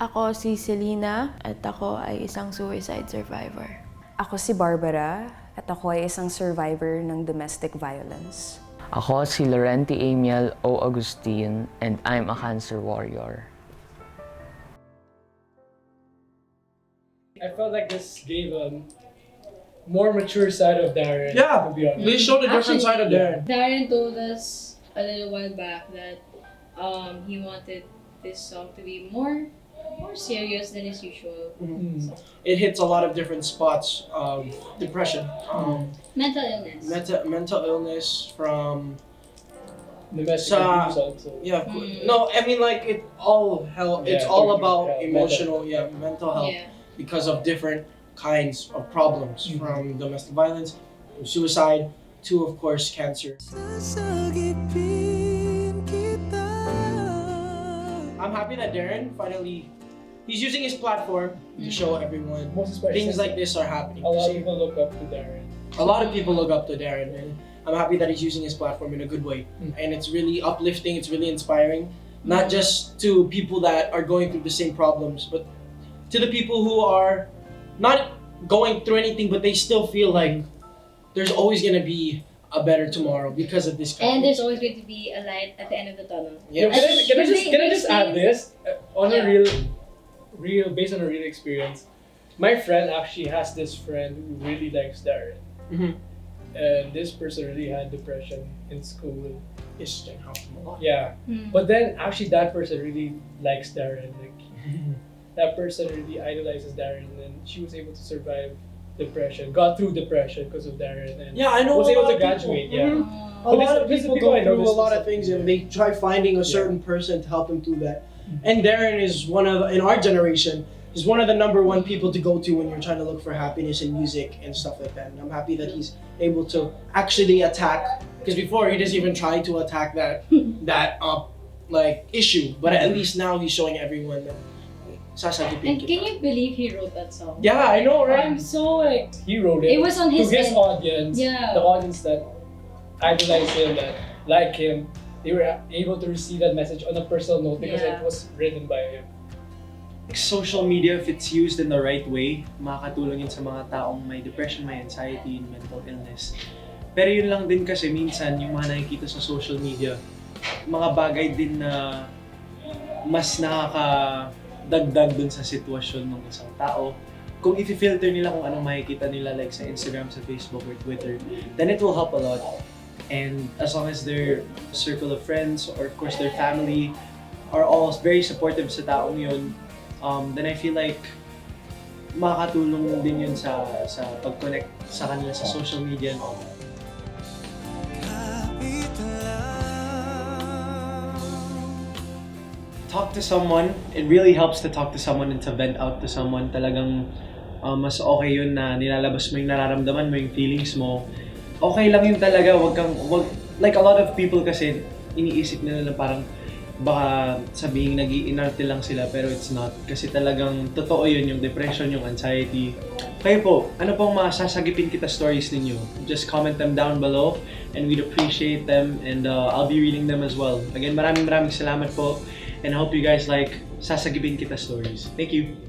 Ako si Selena at ako ay isang suicide survivor. Ako si Barbara at ako ay isang survivor ng domestic violence. Ako si Laurenti Amiel O. Agustin and I'm a cancer warrior. I felt like this gave a more mature side of Darren. Yeah. to be honest. They showed a different side of Darren. Darren told us a little while back that um, he wanted this song to be more more serious than is usual. Mm. It hits a lot of different spots of depression, um, Mental illness. mental mental illness from Domestic Sa- abuse also. yeah. Mm. No, I mean like it all hell. It's Yeah, all about mental. emotional, yeah, mental health Yeah. because of different kinds of problems Mhm. from domestic violence, to suicide, to of course cancer. I'm happy that Darren finally he's using his platform to show everyone Most especially things like this are happening. a lot of people look up to Darren. a lot of people look up to Darren, and I'm happy that he's using his platform in a good way. Mm. And it's really uplifting. It's really inspiring, not just to people that are going through the same problems, but to the people who are not going through anything, but they still feel like there's always gonna be a better tomorrow because of this. And there's always going to be a light at the end of the tunnel. Yeah. can, I, can I just They- can I just add this uh, on a real, real based on a real experience? My friend actually has this friend who really likes Darren, Mhm. and this person really had depression in school. It's just helped him a lot. Yeah, Hmm. but then actually that person really likes Darren. Like that person really idolizes Darren, and she was able to survive depression, got through depression because of Darren, and Yeah, I know. was a able lot to of people. graduate. Yeah. Mhm. Oh. A But lot of people people go through a lot of things and they try finding a Yeah. certain person to help them through that. Mhm. And Darren is one of in our generation is one of the number one people to go to when you're trying to look for happiness in music and stuff like that. And I'm happy that he's able to actually attack because before he doesn't even try to attack that that uh like issue, but at least now he's showing everyone that And kita. can you believe he wrote that song? Yeah, I know, right? I'm so like He wrote it. it was on to his his end. audience, Yeah. the audience that idolize him, that like him, they were able to receive that message on a personal note because Yeah. it was written by him. social media, if it's used in the right way, makakatulong yun sa mga taong may depression, may anxiety, and mental illness. Pero yun lang din kasi minsan yung mga nakikita sa social media, mga bagay din na mas nakakadagdag dun sa sitwasyon ng isang tao. Kung i-filter nila kung anong makikita nila like sa Instagram, sa Facebook, or Twitter, then it will help a lot. And as long as their circle of friends or of course their family are all very supportive sa taong yun, um, then I feel like makakatulong din yun sa sa pag-connect sa kanila sa social media and all. Talk to someone. It really helps to talk to someone and to vent out to someone. Talagang uh, mas okay yun na nilalabas mo yung nararamdaman mo, yung feelings mo. Okay lang yun talaga. Wag kang, wag, like a lot of people kasi, iniisip nila na parang baka sabihin nag iinarte lang sila pero it's not kasi talagang totoo yun yung depression, yung anxiety. Kayo po, ano pong mga sasagipin kita stories ninyo? Just comment them down below and we'd appreciate them and uh, I'll be reading them as well. Again, maraming maraming salamat po and I hope you guys like sasagipin kita stories. Thank you!